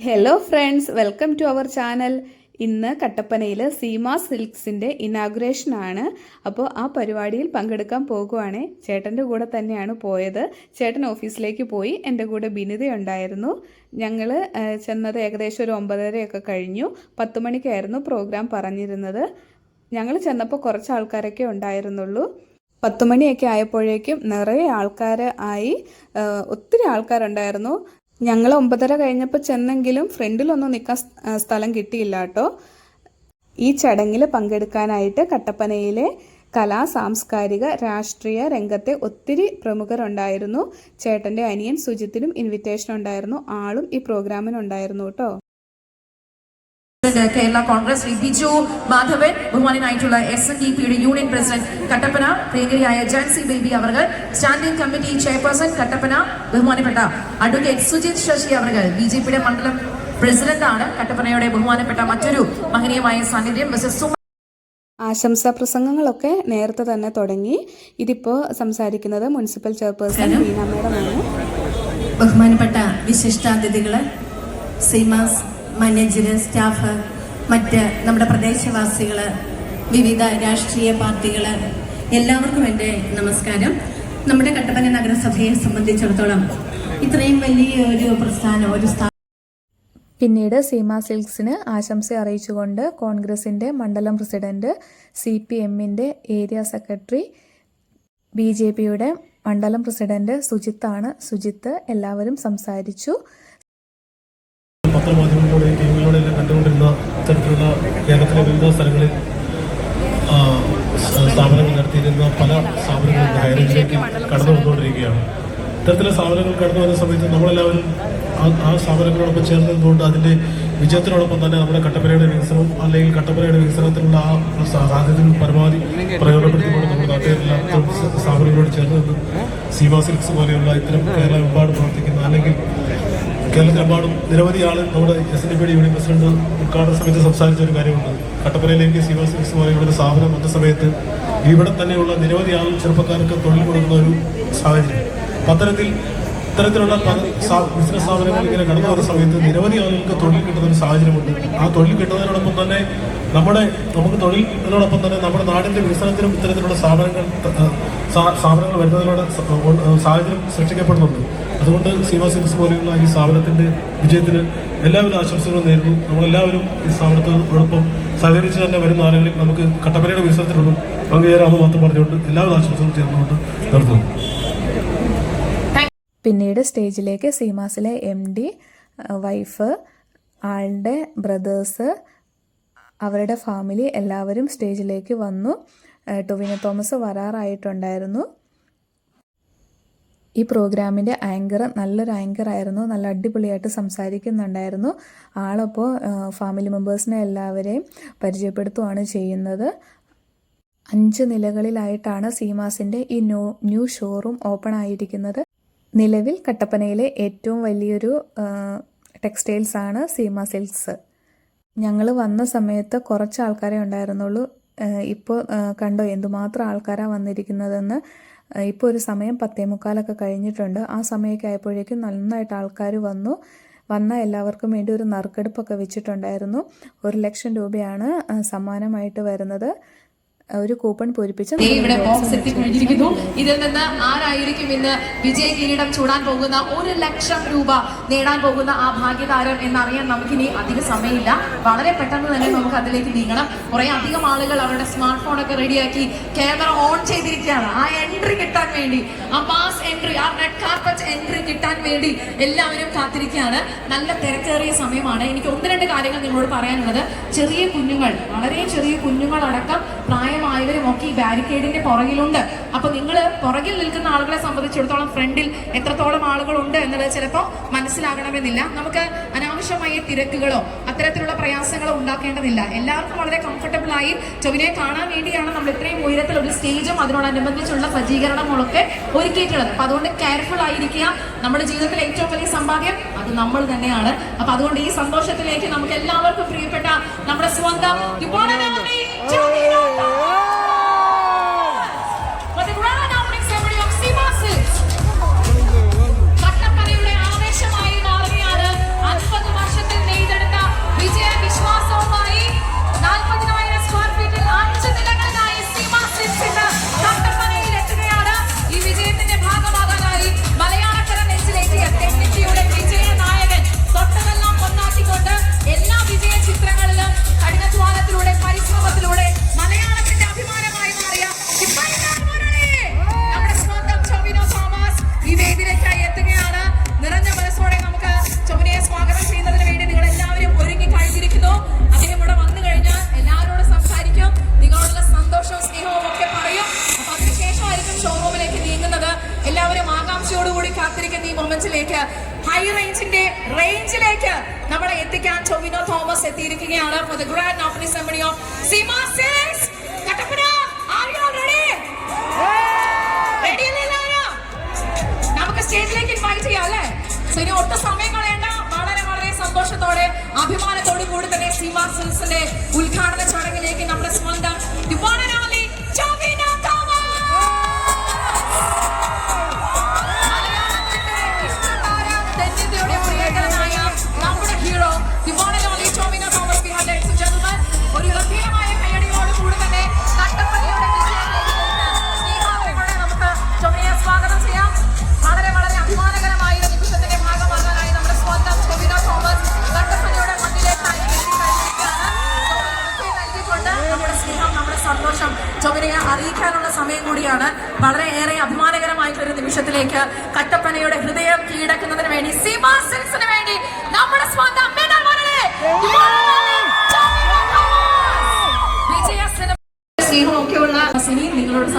Hello friends welcome to our channel ഇന്ന് കട്ടപ്പനയിൽ Seema സിൽക്സിന്റെ inauguration ആണ്. അപ്പോൾ ആ പരിപാടിയിൽ പങ്കെടുക്കാൻ പോകുവാണേ. ചേട്ടന്റെ കൂടെ തന്നെയാണ് പോയത്. ചേട്ടൻ ഓഫീസിലേക്ക് പോയി എന്റെ കൂടെ ബിനിത ഉണ്ടായിരുന്നു. ഞങ്ങൾ ചെന്നത് ഏകദേശം ഒരു ഒമ്പതരയൊക്കെ കഴിഞ്ഞു. പത്ത് മണിക്കായിരുന്നു പ്രോഗ്രാം പറഞ്ഞിരുന്നത്. ഞങ്ങൾ ചെന്നപ്പോൾ കുറച്ച് ആൾക്കാരൊക്കെ ഉണ്ടായിരുന്നുള്ളൂ. പത്ത് മണിയൊക്കെ ആയപ്പോഴേക്കും നിറയെ ആൾക്കാർ ആയി. ഒത്തിരി ആൾക്കാരുണ്ടായിരുന്നു. ഞങ്ങൾ ഒമ്പതര കഴിഞ്ഞപ്പോൾ ചെന്നെങ്കിലും ഫ്രണ്ടിലൊന്നും നിൽക്കാൻ സ്ഥലം കിട്ടിയില്ല കേട്ടോ. ഈ ചടങ്ങിൽ പങ്കെടുക്കാനായിട്ട് കട്ടപ്പനയിലെ കലാ സാംസ്കാരിക രാഷ്ട്രീയ രംഗത്തെ ഒത്തിരി പ്രമുഖരുണ്ടായിരുന്നു. ചേട്ടന്റെ അനിയൻ സുജിത്തിനും ഇൻവിറ്റേഷൻ ഉണ്ടായിരുന്നു. ആളും ഈ പ്രോഗ്രാമിനുണ്ടായിരുന്നു കേട്ടോ. കേരള കോൺഗ്രസ് ശ്രീ ബിജു മാധവൻ ബഹുമാനായിട്ടുള്ള എസ് എൻ ഡി പിയുടെ യൂണിയൻ പ്രസിഡന്റ് കട്ടപ്പന പ്രിയങ്കരിയായ ജാൻസി ബേബി അവർ സ്റ്റാൻഡിംഗ് കമ്മിറ്റി ചെയർപേഴ്സൺ കട്ടപ്പന ബഹുമാനപ്പെട്ട അഡ്വക്കേറ്റ് സുജിത് ശശി അവർ ബി ജെ പിയുടെ മണ്ഡലം പ്രസിഡന്റ് ആണ് കട്ടപ്പനയുടെ ബഹുമാനപ്പെട്ട മറ്റൊരു മഹനീയമായ സാന്നിധ്യം മിസസ് സുമ ആശംസാ പ്രസംഗങ്ങളൊക്കെ നേരത്തെ തന്നെ തുടങ്ങി. ഇതിപ്പോ സംസാരിക്കുന്നത് മുനിസിപ്പൽ ചെയർപേഴ്സൺ ബീന മേഡമാണ് ബഹുമാനപ്പെട്ട വിശിഷ്ടാതിഥികൾ സീമാസ് മാനേജര് സ്റ്റാഫ് മറ്റ് നമ്മുടെ പ്രദേശവാസികൾ വിവിധ രാഷ്ട്രീയ പാർട്ടികൾ എല്ലാവർക്കും എന്റെ നമസ്കാരം. നമ്മുടെ കട്ടപ്പന നഗരസഭയെ സംബന്ധിച്ചിടത്തോളം ഇത്രയും വലിയ ഒരു പ്രസ്ഥാനം ഒരു പിന്നീട് സീമ സിൽക്സിന് ആശംസ അറിയിച്ചുകൊണ്ട് കോൺഗ്രസിന്റെ മണ്ഡലം പ്രസിഡന്റ് സി പി എമ്മിന്റെ ഏരിയ സെക്രട്ടറി ബി ജെ പിയുടെ മണ്ഡലം പ്രസിഡന്റ് സുജിത്താണ് സുജിത്ത് എല്ലാവരും സംസാരിച്ചു. പത്രമാധ്യമങ്ങളിലൂടെ ടീമുകളിലൂടെ എല്ലാം കണ്ടുകൊണ്ടിരുന്ന ഇത്തരത്തിലുള്ള കേരളത്തിലെ വിവിധ സ്ഥലങ്ങളിൽ സ്ഥാപനങ്ങൾ നടത്തിയിരുന്ന പല സ്ഥാപനങ്ങളും ഹൈറേഞ്ചിലേക്ക് കടന്നു വന്നുകൊണ്ടിരിക്കുകയാണ് ഇത്തരത്തിലെ സ്ഥാപനങ്ങൾ കടന്നു വരുന്ന സമയത്ത് നമ്മളെല്ലാവരും ആ ആ സ്ഥാപനങ്ങളോടൊപ്പം ചേർന്ന് നിന്നുകൊണ്ട് അതിന്റെ വിജയത്തിനോടൊപ്പം തന്നെ നമ്മുടെ കട്ടപ്പനയുടെ വികസനവും അല്ലെങ്കിൽ കട്ടപ്പനയുടെ വികസനത്തിനുള്ള ആ സാധ്യത സാധ്യതകൾ പരമാവധി പ്രയോജനപ്പെടുത്തിക്കൊണ്ട് നമ്മുടെ നാട്ടുകാരെല്ലാം സ്ഥാപനങ്ങളോട് ചേർന്ന് നിന്ന് സീമാ സിൽക്സ് പോലെയുള്ള ഇത്തരം കേരളമെമ്പാടും പ്രവർത്തിക്കുന്ന അല്ലെങ്കിൽ കേരളത്തിലെമ്പാടും നിരവധി ആൾ നമ്മുടെ S N D union president ഉദ്ഘാടന സമയത്ത് സംസാരിച്ച ഒരു കാര്യമുണ്ട്. കട്ടപ്പനയിലേക്ക് സിവിൽ സർവീസ് പോലെയുള്ള ഒരു സ്ഥാപനം വന്ന സമയത്ത് ഇവിടെ തന്നെയുള്ള നിരവധി ആൾ ചെറുപ്പക്കാർക്ക് തൊഴിൽ കൊടുക്കുന്ന ഒരു സാഹചര്യം. അത്തരത്തിൽ ഇത്തരത്തിലുള്ള ബിസിനസ് സ്ഥാപനങ്ങൾ ഇങ്ങനെ കടന്നു വരുന്ന സമയത്ത് നിരവധി ആളുകൾക്ക് തൊഴിൽ കിട്ടുന്ന ഒരു സാഹചര്യമുണ്ട്. ആ തൊഴിൽ കിട്ടുന്നതിനോടൊപ്പം തന്നെ നമ്മുടെ നമുക്ക് തൊഴിലിനോടൊപ്പം തന്നെ നമ്മുടെ നാടിന്റെ വികസനത്തിനും ഇത്തരത്തിലുള്ള സ്ഥാപനങ്ങൾ സ്ഥാപനങ്ങൾ വരുന്നതിനോട് സാഹചര്യം സൃഷ്ടിക്കപ്പെടുന്നുണ്ട്. അതുകൊണ്ട് സീമാ സിൽസ് പോലെയുള്ള ഈ സ്ഥാപനത്തിന്റെ വിജയത്തിന് എല്ലാവരും ആശംസകളും നേരുന്നു. നമ്മളെല്ലാവരും ഈ സ്ഥാപനത്തോടൊപ്പം സഹകരിച്ച് തന്നെ വരുന്ന ആളുകളിൽ നമുക്ക് കട്ടപ്പനയുടെ വികസനത്തിനൊന്നും പങ്കുചേരാമെന്ന് മാത്രം പറഞ്ഞുകൊണ്ട് എല്ലാവരും ആശംസകളും ചേർന്നുകൊണ്ട് നിർത്തുന്നു. പിന്നീട് സ്റ്റേജിലേക്ക് സീമാസിലെ എം ഡി വൈഫ് ആളുടെ ബ്രദേഴ്സ് അവരുടെ ഫാമിലി എല്ലാവരും സ്റ്റേജിലേക്ക് വന്നു. ടൊവിനോ തോമസ് വരാറായിട്ടുണ്ടായിരുന്നു. ഈ പ്രോഗ്രാമിന്റെ ആങ്കർ നല്ലൊരു ആങ്കർ ആയിരുന്നു. നല്ല അടിപൊളിയായിട്ട് സംസാരിക്കുന്നുണ്ടായിരുന്നു. ആളപ്പോൾ ഫാമിലി മെമ്പേഴ്സിനെ എല്ലാവരെയും പരിചയപ്പെടുത്തുകയാണ് ചെയ്യുന്നത്. അഞ്ച് നിലകളിലായിട്ടാണ് സീമാസിന്റെ ഈ ന്യൂ ന്യൂ ഷോറൂം ഓപ്പൺ ആയിരിക്കുന്നത്. നിലവിൽ കട്ടപ്പനയിലെ ഏറ്റവും വലിയൊരു ടെക്സ്റ്റൈൽസ് ആണ് സീമ സിൽക്സ്. ഞങ്ങൾ വന്ന സമയത്ത് കുറച്ച് ആൾക്കാരെ ഉണ്ടായിരുന്നുള്ളൂ. ഇപ്പോൾ കണ്ടോ എന്തുമാത്രം ആൾക്കാരാണ് വന്നിരിക്കുന്നതെന്ന്? ഇപ്പോൾ ഒരു സമയം പത്തേ മുക്കാലൊക്കെ കഴിഞ്ഞിട്ടുണ്ട്. ആ സമയമൊക്കെ ആയപ്പോഴേക്കും നന്നായിട്ട് ആൾക്കാർ വന്നു. വന്ന എല്ലാവർക്കും വേണ്ടി ഒരു നറുക്കെടുപ്പൊക്കെ വെച്ചിട്ടുണ്ടായിരുന്നു. ഒരു ലക്ഷം രൂപയാണ് സമ്മാനമായിട്ട് വരുന്നത്. ഒരു കൂപ്പൺ പൂരിപ്പിച്ച് ഇവിടെ ബോക്സ് എത്തിക്കഴിഞ്ഞിരിക്കുന്നു. ഇതിൽ നിന്ന് ആരായിരിക്കും ഇന്ന് വിജയ കിരീടം ചൂടാൻ പോകുന്ന ഒരു ലക്ഷം രൂപ നേടാൻ പോകുന്ന ആ ഭാഗ്യതാരം എന്നറിയാൻ നമുക്കിനി അധിക സമയമില്ല. വളരെ പെട്ടെന്ന് തന്നെ നമുക്ക് അതിലേക്ക് നീങ്ങണം. കുറെ അധികം ആളുകൾ അവരുടെ സ്മാർട്ട് ഫോൺ ഒക്കെ റെഡിയാക്കി ക്യാമറ ഓൺ ചെയ്തിരിക്കുകയാണ്. ആ എൻട്രി കിട്ടാൻ വേണ്ടി ആ പാസ് എൻട്രി ആ റെഡ് കാർപ്പറ്റ് എൻട്രി കിട്ടാൻ വേണ്ടി എല്ലാവരും കാത്തിരിക്കുകയാണ്. നല്ല തിരക്കേറിയ സമയമാണ്. എനിക്ക് ഒന്ന് രണ്ട് കാര്യങ്ങൾ നിങ്ങളോട് പറയാനുള്ളത്. ചെറിയ കുഞ്ഞുങ്ങൾ വളരെ ചെറിയ കുഞ്ഞുങ്ങളടക്കം പ്രായമായവരും ഒക്കെ ഈ ബാരിക്കേഡിന്റെ പുറകിലുണ്ട്. അപ്പൊ നിങ്ങൾ പുറകിൽ നിൽക്കുന്ന ആളുകളെ സംബന്ധിച്ചിടത്തോളം ഫ്രണ്ടിൽ എത്രത്തോളം ആളുകളുണ്ട് എന്നുള്ളത് ചിലപ്പോൾ മനസ്സിലാകണമെന്നില്ല. നമുക്ക് അനാവശ്യമായ തിരക്കുകളോ അത്തരത്തിലുള്ള പ്രയാസങ്ങളോ ഉണ്ടാക്കേണ്ടതില്ല. എല്ലാവർക്കും വളരെ കംഫർട്ടബിൾ ആയി ചൊവിനെ കാണാൻ വേണ്ടിയാണ് നമ്മൾ ഇത്രയും ഉയരത്തിൽ ഒരു സ്റ്റേജും അതിനോടനുബന്ധിച്ചുള്ള സജ്ജീകരണങ്ങളൊക്കെ ഒരുക്കിയിട്ടുള്ളത്. അപ്പൊ അതുകൊണ്ട് കെയർഫുൾ ആയിരിക്കുക. നമ്മുടെ ജീവിതത്തിൽ ഏറ്റവും വലിയ സമ്പാദ്യം അത് നമ്മൾ തന്നെയാണ്. അപ്പൊ അതുകൊണ്ട് ഈ സന്തോഷത്തിലേക്ക് നമുക്ക് എല്ലാവർക്കും പ്രിയപ്പെട്ട നമ്മുടെ സ്വന്തം ഹൈ റേഞ്ചിന്റെ റേഞ്ചിലേക്ക് നമ്മളെ എത്തിക്കാൻ ടൊവിനോ തോമസ് എത്തിയിരിക്കുകയാണ്. For the grand opening ceremony of Seema Silks Kattappana ready ready നമുക്ക് സ്റ്റേജിലേക്ക് ഇൻവൈറ്റ് ചെയ്യാം അല്ലേ? സോ ഇനി ഒട്ടും സമയം കളയണ്ട. വളരെ വളരെ സന്തോഷത്തോടെ അഭിമാനത്തോടു കൂടി തന്നെ സീമാ സിൽസിന്റെ ഉദ്ഘാടന ചടങ്ങിലേക്ക് നമ്മുടെ സ്വന്തം തിരുവോണനാണ് ടൊവിനയെ അറിയിക്കാനുള്ള സമയം കൂടിയാണ്. വളരെ ഏറെ അഭിമാനകരമായിട്ടുള്ള ഒരു നിമിഷത്തിലേക്ക് കട്ടപ്പനയുടെ ഹൃദയം കീഴടക്കുന്നതിന് വേണ്ടി സീമാ സിൽക്സിന് വേണ്ടി നമ്മുടെ സ്വന്തം നിങ്ങളോട്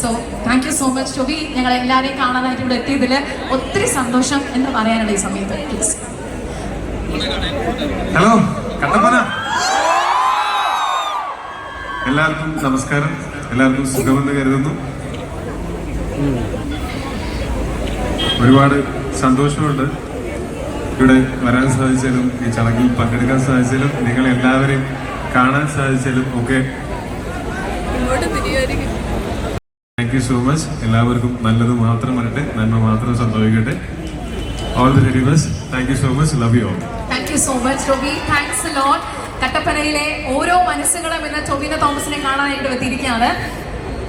so thank you so much ഞങ്ങൾ എല്ലാവരെയും കാണാനായിട്ട് ഇവിടെ എത്തിയതിൽ ഒത്തിരി സന്തോഷം എന്ന് പറയാനുള്ള ഈ സമയത്ത്. ഹലോ കട്ടപ്പന. എല്ലാവർക്കും നമസ്കാരം. എല്ലാവർക്കും സുഖമെന്ന് കരുതുന്നു. ഒരുപാട് സന്തോഷമുണ്ട് ഇവിടെ വരാൻ സാധിച്ചാലും ഈ ചടങ്ങിൽ പങ്കെടുക്കാൻ സാധിച്ചാലും നിങ്ങൾ എല്ലാവരെയും കാണാൻ സാധിച്ചാലും ഒക്കെ താങ്ക് യു സോ മച്ച് എല്ലാവർക്കും നല്ലത് മാത്രം വരട്ടെ നന്മ മാത്രം സംഭവിക്കട്ടെ. All the very best thank you so much love you all thank you so much Roby thanks lot കട്ടപ്പനയിലെ ഓരോ മനസ്സുകളും എന്ന ടൊവിന തോമസിനെ കാണാനായിട്ട് എത്തിയിരിക്കുകയാണ്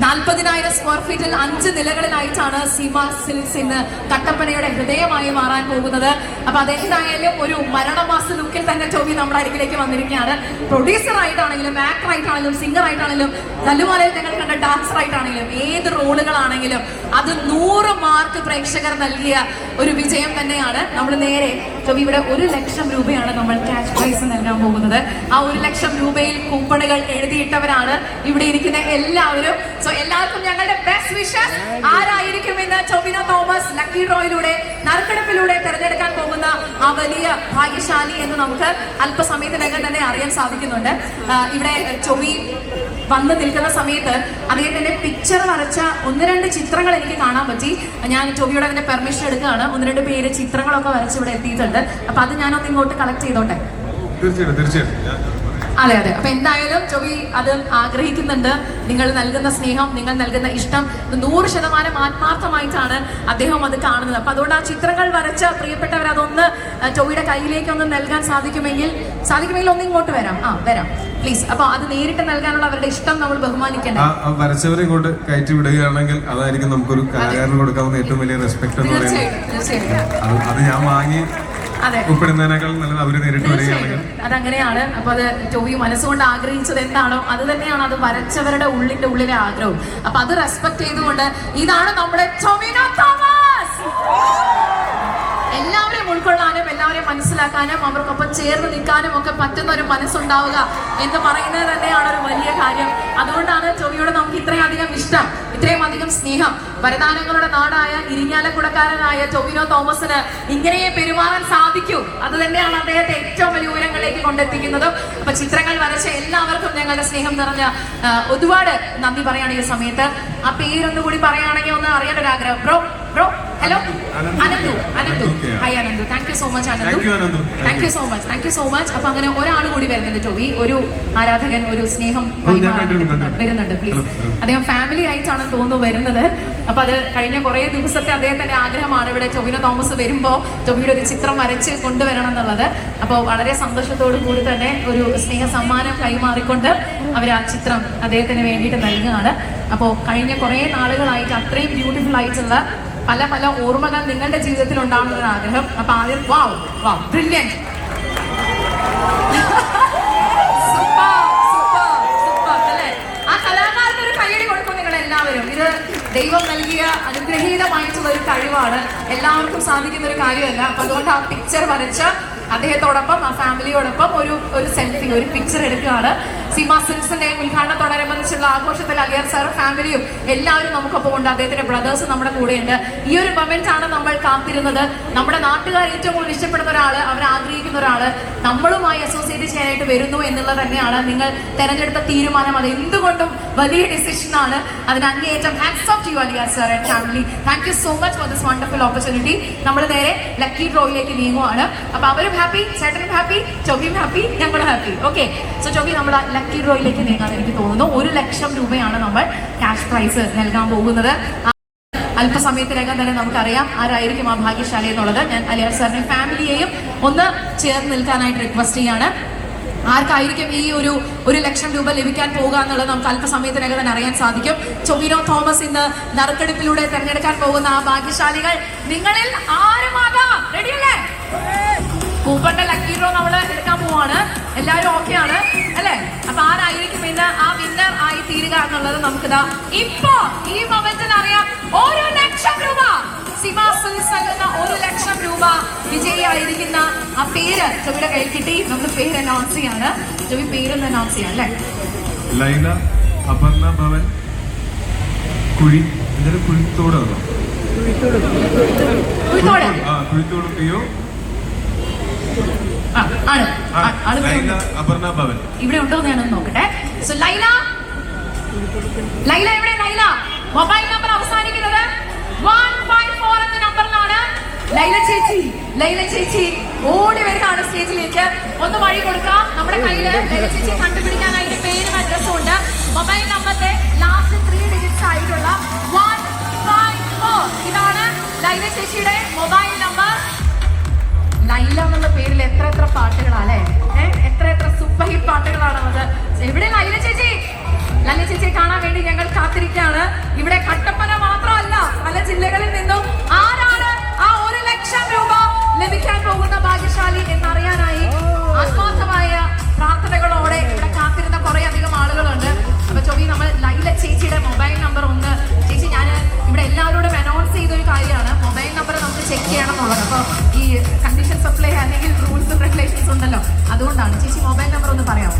നാൽപ്പതിനായിരം സ്ക്വയർ ഫീറ്റിൽ അഞ്ച് നിലകളിലായിട്ടാണ് സീമ സിൽക്സ് ഇന്ന് കട്ടപ്പനയുടെ ഹൃദയമായി മാറാൻ പോകുന്നത്. അപ്പൊ അതെന്തായാലും ഒരു മരണമാസ ലുക്കിൽ തന്നെ ടോബി നമ്മുടെ അരികിലേക്ക് വന്നിരിക്കുകയാണ്. പ്രൊഡ്യൂസർ ആയിട്ടാണെങ്കിലും ആക്ടർ ആയിട്ടാണെങ്കിലും സിംഗർ ആയിട്ടാണെങ്കിലും തല്ലുമാലയിൽ നിങ്ങൾ കണ്ട ഡാൻസർ ആയിട്ടാണെങ്കിലും ഏത് റോളുകളാണെങ്കിലും അത് നൂറ് മാർക്ക് പ്രേക്ഷകർ നൽകിയ ഒരു വിജയം തന്നെയാണ്. നമ്മൾ നേരെ ടോബി ഇവിടെ ഒരു ലക്ഷം രൂപയാണ് നമ്മൾ ക്യാഷ് പ്രൈസ് നൽകാൻ പോകുന്നത്. ആ ഒരു ലക്ഷം രൂപയിൽ കൂപ്പണുകൾ എഴുതിയിട്ടവരാണ് ഇവിടെ ഇരിക്കുന്ന എല്ലാവരും. സോ എല്ലാവർക്കും ഞങ്ങളുടെ ബെസ്റ്റ് വിഷസ് ആരായിരിക്കും ഇന്ന് ടൊബിനോ തോമസ് ലക്കി ഡ്രോയിലൂടെ നറുക്കെടുപ്പിലൂടെ തിരഞ്ഞെടുക്കാൻ പോകുന്ന ആ വലിയ ഭാഗ്യശാലി എന്ന് നമുക്ക് അല്പസമയത്തിനകം തന്നെ അറിയാൻ സാധിക്കുന്നുണ്ട്. ഇവിടെ ചൊവി വന്ന് നിൽക്കുന്ന സമയത്ത് അദ്ദേഹത്തിന്റെ പിക്ചർ വരച്ച ഒന്ന് രണ്ട് ചിത്രങ്ങൾ എനിക്ക് കാണാൻ പറ്റി. ഞാൻ ടൊബിയോട് അതിന്റെ പെർമിഷൻ എടുക്കുകയാണ്. ഒന്ന് രണ്ട് പേര് ചിത്രങ്ങളൊക്കെ വരച്ച് ഇവിടെ എത്തിയിട്ടുണ്ട്. അപ്പൊ അത് ഞാനൊന്ന് ഇങ്ങോട്ട് കളക്ട് ചെയ്തോട്ടെ? തീർച്ചയായിട്ടും തീർച്ചയായിട്ടും. അതെ അതെ. അപ്പൊ എന്തായാലും ചൊവി അത് ആഗ്രഹിക്കുന്നുണ്ട്. നിങ്ങൾ നൽകുന്ന സ്നേഹം നിങ്ങൾ നൽകുന്ന ഇഷ്ടം നൂറ് ശതമാനം ആത്മാർത്ഥമായിട്ടാണ് അദ്ദേഹം അത് കാണുന്നത്. അപ്പൊ അതുകൊണ്ട് ആ ചിത്രങ്ങൾ വരച്ച പ്രിയപ്പെട്ടവർ അതൊന്ന് ചൊവ്വയുടെ കയ്യിലേക്ക് ഒന്ന് നൽകാൻ സാധിക്കുമെങ്കിൽ സാധിക്കുമെങ്കിൽ ഒന്ന് ഇങ്ങോട്ട് വരാം. ആ വരാം. പ്ലീസ് അപ്പൊ അത് നേരിട്ട് നൽകാനുള്ള അവരുടെ ഇഷ്ടം നമ്മൾ ബഹുമാനിക്കണം വരച്ചവരെ ഇങ്ങോട്ട് കയറ്റി വിടുകയാണെങ്കിൽ അതായിരിക്കും നമുക്കൊരു കലാകാരന് കൊടുക്കാവുന്ന ഏറ്റവും വലിയ റെസ്പെക്ട് എന്ന് പറയുന്നത്. അത് ഞാൻ വാങ്ങി ഉൾപ്പെടുന്നതിനേക്കാൾ നല്ലത് അവർ നേരിട്ട് വരികയാണെങ്കിൽ. അതങ്ങനെയാണ്. അപ്പൊ അത് ടോവി മനസ്സുകൊണ്ട് ആഗ്രഹിച്ചത് എന്താണോ അത് തന്നെയാണ് അത് വരച്ചവരുടെ ഉള്ളിന്റെ ഉള്ളിലെ ആഗ്രഹം അപ്പൊ അത് റെസ്പെക്ട് ചെയ്തുകൊണ്ട് ഇതാണ് നമ്മുടെ ടൊവിനോ തോമസ്. എല്ലാവരെയും ഉൾക്കൊള്ളാനും എല്ലാവരെയും മനസ്സിലാക്കാനും അവർക്കൊപ്പം ചേർന്ന് നിൽക്കാനും ഒക്കെ പറ്റുന്ന ഒരു മനസ്സുണ്ടാവുക എന്ന് പറയുന്നത് തന്നെയാണ് ഒരു വലിയ കാര്യം. അതുകൊണ്ടാണ് ടൊവിയോട് നമുക്ക് ഇത്രയധികം ഇഷ്ടം ഇത്രയും അധികം സ്നേഹം. വരദാനങ്ങളുടെ നാടായ ഇരിഞ്ഞാലക്കുടക്കാരനായ ടൊവിനോ തോമസിന് ഇങ്ങനെ പെരുമാറാൻ സാധിക്കൂ. അത് തന്നെയാണ് അദ്ദേഹത്തെ ഏറ്റവും വലിയ ഉയരങ്ങളിലേക്ക് കൊണ്ടെത്തിക്കുന്നതും. അപ്പൊ ചിത്രങ്ങൾ വരച്ച എല്ലാവർക്കും ഞങ്ങളുടെ സ്നേഹം നിറഞ്ഞ ഒരുപാട് നന്ദി പറയുകയാണ് ഈ സമയത്ത്. ആ പേരൊന്നുകൂടി പറയുകയാണെങ്കിൽ ഒന്ന് അറിയാൻ ഒരു ആഗ്രഹം. Bro bro. Hello Ananthu Ananthu hi Ananthu thank you so much Ananthu. Thank you so much thank you so much അപ്പൊ അങ്ങനെ ഒരാൾ കൂടി വരുന്നുണ്ട് ടോബി ഒരു ആരാധകൻ ഒരു സ്നേഹം. വരുന്നുണ്ട് പ്ലീസ്. അദ്ദേഹം ഫാമിലി ആയിട്ടാണ് തോന്നുന്നു വരുന്നത്. അപ്പൊ അത് കഴിഞ്ഞ കുറെ ദിവസത്തെ അദ്ദേഹത്തിന്റെ ആഗ്രഹമാണ് ഇവിടെ ടൊബിനോ തോമസ് വരുമ്പോ ടൊബിയുടെ ഒരു ചിത്രം വരച്ച് കൊണ്ടുവരണം എന്നുള്ളത്. അപ്പോൾ വളരെ സന്തോഷത്തോടു കൂടി തന്നെ ഒരു സ്നേഹ സമ്മാനം കൈമാറിക്കൊണ്ട് അവർ ആ ചിത്രം അദ്ദേഹത്തിന് വേണ്ടിയിട്ട് നൽകുകയാണ്. അപ്പോൾ കഴിഞ്ഞ കുറേ നാളുകളായിട്ട് അത്രയും ബ്യൂട്ടിഫുൾ ആയിട്ടുള്ള പല പല ഓർമ്മകൾ നിങ്ങളുടെ ജീവിതത്തിൽ ഉണ്ടാകുന്ന ആഗ്രഹം. അപ്പൊ ആദ്യം വാവ് വാവ് ബ്രില്യൻ എല്ലാവരും ഇത് ദൈവം നൽകിയ അനുഗ്രഹീതമായിട്ടുള്ള ഒരു കഴിവാണ്. എല്ലാവർക്കും സാധിക്കുന്ന ഒരു കാര്യമല്ല. അപ്പൊ അതുകൊണ്ട് ആ പിക്ചർ വരച്ച് അദ്ദേഹത്തോടൊപ്പം ആ ഫാമിലിയോടൊപ്പം ഒരു ഒരു സെൽഫി ഒരു പിക്ചർ എടുക്കുകയാണ്. സീമ സിൽസിന്റെ ഉദ്ഘാടനത്തോടനുബന്ധിച്ചുള്ള ആഘോഷത്തിൽ അലിയർ സാർ ഫാമിലിയും എല്ലാവരും നമുക്കൊപ്പം ഉണ്ട്. അദ്ദേഹത്തിന്റെ ബ്രദേഴ്സ് നമ്മുടെ കൂടെയുണ്ട്. ഈ ഒരു മൊമെന്റ് ആണ് നമ്മൾ കാത്തിരുന്നത്. നമ്മുടെ നാട്ടുകാർ ഏറ്റവും കൂടുതൽ ഇഷ്ടപ്പെടുന്ന ഒരാൾ അവർ ആഗ്രഹിക്കുന്ന ഒരാൾ നമ്മളുമായി അസോസിയേറ്റ് ചെയ്യാനായിട്ട് വരുന്നു എന്നുള്ളത് തന്നെയാണ് നിങ്ങൾ തെരഞ്ഞെടുത്ത തീരുമാനം. അത് എന്തുകൊണ്ടും വലിയ ആണ്. അതിന് അങ്ങേയറ്റം hats off you Aliyar sir and family thank you so much for this wonderful opportunity നമ്മൾ നേരെ ലക്കി ഡ്രോയിലേക്ക് നീങ്ങുവാണ്. അപ്പൊ ഹാപ്പി ചേട്ടനും ഹാപ്പി ചൊബിയും ഹാപ്പി ഞങ്ങളും ഹാപ്പി ഓക്കെ സോ ചൊബി നമ്മൾ ലക്കി ഡ്രോയിലേക്ക് നീങ്ങാൻ എനിക്ക് തോന്നുന്നു. ഒരു ലക്ഷം രൂപയാണ് നമ്മൾ ക്യാഷ് പ്രൈസ് നൽകാൻ പോകുന്നത്. അല്പസമയത്തിനകം തന്നെ നമുക്കറിയാം. ആരായിരിക്കും ആ ഭാഗ്യശാലി എന്നുള്ളത്? ഞാൻ അലിയാർ സാറിനെ ഫാമിലിയെയും ഒന്ന് ചേർന്ന് നിൽക്കാനായിട്ട് റിക്വസ്റ്റ് ചെയ്യാണ്. ആർക്കായിരിക്കും ഈ ഒരു ഒരു ലക്ഷം രൂപ ലഭിക്കാൻ പോകുക എന്നുള്ളത് നമുക്ക് അല്പസമയത്തിനകം തന്നെ അറിയാൻ സാധിക്കും. ചൊവിനോ തോമസ് ഇന്ന് നറുക്കെടുപ്പിലൂടെ തെരഞ്ഞെടുക്കാൻ പോകുന്ന ആ ഭാഗ്യശാലികൾ നിങ്ങളിൽ ആരുമാകാം? റെഡിയല്ലേ കൂപ്പന്റെ ലക്കി ഡ്രോ നമ്മൾ എടുക്കാൻ പോവാണ്. എല്ലാവരും ഓക്കെ ആണ്. അല്ലേ? അപ്പൊ ആരായിരിക്കും ഇന്ന് ആ വിന്നർ ആയി തീരുക എന്നുള്ളത് നമുക്കിതാ. ഇപ്പോ ഈ മൊമെന്റിൽ അറിയാം. ഒരു ലക്ഷം രൂപ. സിമാസിൽസ് നൽകുന്ന ഒരു ലക്ഷം രൂപ വിജയിയായിരിക്കുന്ന ആ പേര് ചൊവിയുടെ കയ്യിൽ കിട്ടി. നമ്മൾ പേര് അനൗൺസ് ചെയ്യാണ്. ചൊവി പേരൊന്ന് അനൗൺസ് ചെയ്യാം അല്ലേ? ലൈല അപർണ ഭവൻ കുഴി. എന്തൊരു കുഴിത്തോട് ആണോ? കുഴിത്തോട്. ആ കുഴിത്തോട് പിയോ ഇവിടെ ഉണ്ട്. ഞാനൊന്ന് നോക്കട്ടെ. സോ ലൈല? ലൈല എവിടെ? ലൈല. മൊബൈൽ നമ്പർ അവസാനിക്കുന്നത് വൺ ഫൈവ് ഫോർ എന്ന നമ്പറിലാണ്. ലൈല ചേച്ചി ലൈല ചേച്ചി ഓടി വരുന്നതാണ് സ്റ്റേജിലേക്ക്. ഒന്ന് വഴി കൊടുക്കാം. നമ്മുടെ കയ്യിൽ ലൈല ചേച്ചി കണ്ടുപിടിക്കാനായിട്ട് പേരും അഡ്രസ്സും ഉണ്ട്. മൊബൈൽ നമ്പറിന്റെ ലാസ്റ്റ് നമ്മൾ ചേച്ചിയുടെ മൊബൈൽ നമ്പർ ഒന്ന് ചേച്ചി ഞാൻ ഇവിടെ എല്ലാവരോടും അനൗൺസ് ചെയ്ത ഒരു കാര്യമാണ്. മൊബൈൽ നമ്പർ നമുക്ക് ചെക്ക് ചെയ്യണം എന്നുള്ളത് അപ്പോൾ ഈ കണ്ടീഷൻ സപ്ലൈ അല്ലെങ്കിൽ റൂൾസും റെഗുലേഷൻസ് ഉണ്ടല്ലോ അതുകൊണ്ടാണ്. ചേച്ചി മൊബൈൽ നമ്പർ ഒന്ന് പറയാമോ?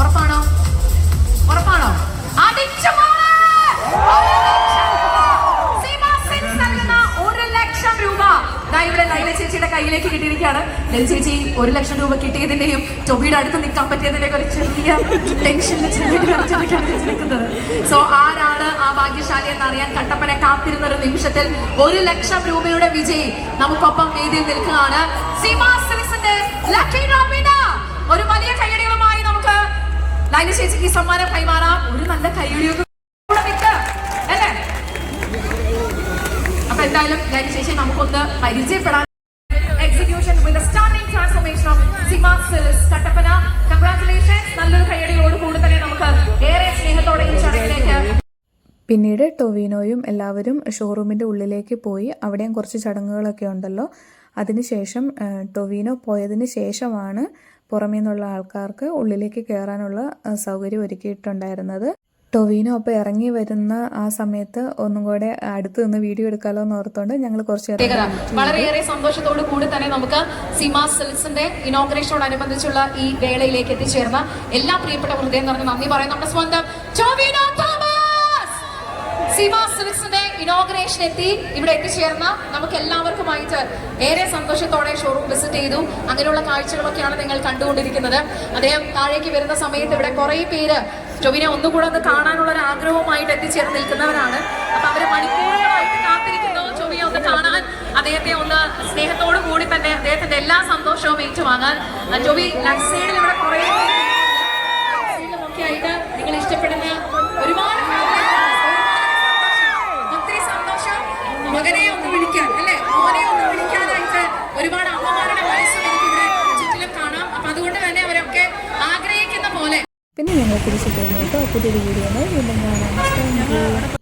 ഉറപ്പാണോ? ഉറപ്പാണോ? അടിച്ചു കയ്യിലേക്ക് കിട്ടിയിരിക്കുകയാണ്. ലൈല ചേച്ചി ഒരു ലക്ഷം രൂപ കിട്ടിയതിന്റെയും ടൊബിയുടെ അടുത്ത് നിൽക്കാൻ പറ്റിയതിന്റെ ഒരു ചെറിയ ടെൻഷനിൽ സോ ആരാണ് ആ ഭാഗ്യശാലി എന്ന് അറിയാൻ കട്ടപ്പനെ കാത്തിരുന്ന ഒരു നിമിഷത്തിൽ ഒരു ലക്ഷം രൂപയുടെ വിജയി നമുക്കൊപ്പം വേദിയിൽ നിൽക്കുകയാണ്. ഒരു വലിയ കൈയടികളുമായി നമുക്ക് ലൈന ചേച്ചിക്ക് ഈ സമ്മാനം കൈമാറാം. ഒരു നല്ല കൈയടിയൊക്കെ എന്തായാലും ലൈല ചേച്ചി നമുക്കൊന്ന് പരിചയപ്പെടാൻ നല്ലൊരു കൂടി തന്നെ നമുക്ക് ഏറെ സ്നേഹത്തോടെ ഈ പിന്നീട് ടൊവിനോയും എല്ലാവരും ഷോറൂമിന്റെ ഉള്ളിലേക്ക് പോയി. അവിടെയും കുറച്ച് ചടങ്ങുകളൊക്കെ ഉണ്ടല്ലോ. അതിനുശേഷം ടൊവിനോ പോയതിന് ശേഷമാണ് പുറമേ നിന്നുള്ള ആൾക്കാർക്ക് ഉള്ളിലേക്ക് കയറാനുള്ള സൗകര്യം ഒരുക്കിയിട്ടുണ്ടായിരുന്നത് ടൊവിനോ അപ്പോൾ ഇറങ്ങി വരുന്ന ആ സമയത്ത് ഒന്നും കൂടെ അടുത്ത് നിന്ന് വീഡിയോ എടുക്കാമല്ലോ എന്ന് ഓർത്തുകൊണ്ട് ഞങ്ങൾ കുറച്ച് വളരെയേറെ സന്തോഷത്തോടു കൂടി തന്നെ നമുക്ക് സീമാ സിൽസിന്റെ ഇനോഗ്രേഷനോടനുബന്ധിച്ചുള്ള ഈ വേളയിലേക്ക് എത്തിച്ചേർന്ന എല്ലാ പ്രിയപ്പെട്ട ഹൃദയം നിറഞ്ഞ നന്ദി പറയാം. നമ്മുടെ സ്വന്തം ടൊവീനോ തോമസ്! സിമാ സിൽസിന്റെ ഇനോഗ്രേഷൻ എത്തി ഇവിടെ എത്തിച്ചേർന്ന നമുക്ക് എല്ലാവർക്കുമായിട്ട് ഏറെ സന്തോഷത്തോടെ ഷോറൂം വിസിറ്റ് ചെയ്തു. അങ്ങനെയുള്ള കാഴ്ചകളൊക്കെയാണ് നിങ്ങൾ കണ്ടുകൊണ്ടിരിക്കുന്നത്. അദ്ദേഹം താഴേക്ക് വരുന്ന സമയത്ത് ഇവിടെ കുറെ പേര് ടൊവിനെ ഒന്നുകൂടെ ഒന്ന് കാണാനുള്ള ഒരു ആഗ്രഹവുമായിട്ട് എത്തിച്ചേർന്ന് നിൽക്കുന്നവരാണ്. അപ്പൊ അവർ മണിക്കൂറുകളായിട്ട് കാത്തിരിക്കുന്നു ചൊവ്വയെ ഒന്ന് കാണാൻ. അദ്ദേഹത്തെ ഒന്ന് സ്നേഹത്തോടു കൂടി തന്നെ അദ്ദേഹത്തിന്റെ എല്ലാ സന്തോഷവും ഏറ്റുവാങ്ങാൻ. ആ, ലൈഫ് സൈഡിൽ ഇവിടെ കുറെ ഒക്കെ ആയിട്ട് നിങ്ങൾ ഇഷ്ടപ്പെടുന്ന ഒരുപാട് ഒത്തിരി സന്തോഷം. മകനെ ഒന്ന് വിളിക്കാൻ അല്ലെ? മോനെ ഒന്ന് പിന്നെ ഞങ്ങൾ തിരിച്ചു പോകുന്നു കേട്ടോ പുതിയൊരു വീഡിയോ വീണ്ടും കാണാം. താങ്ക്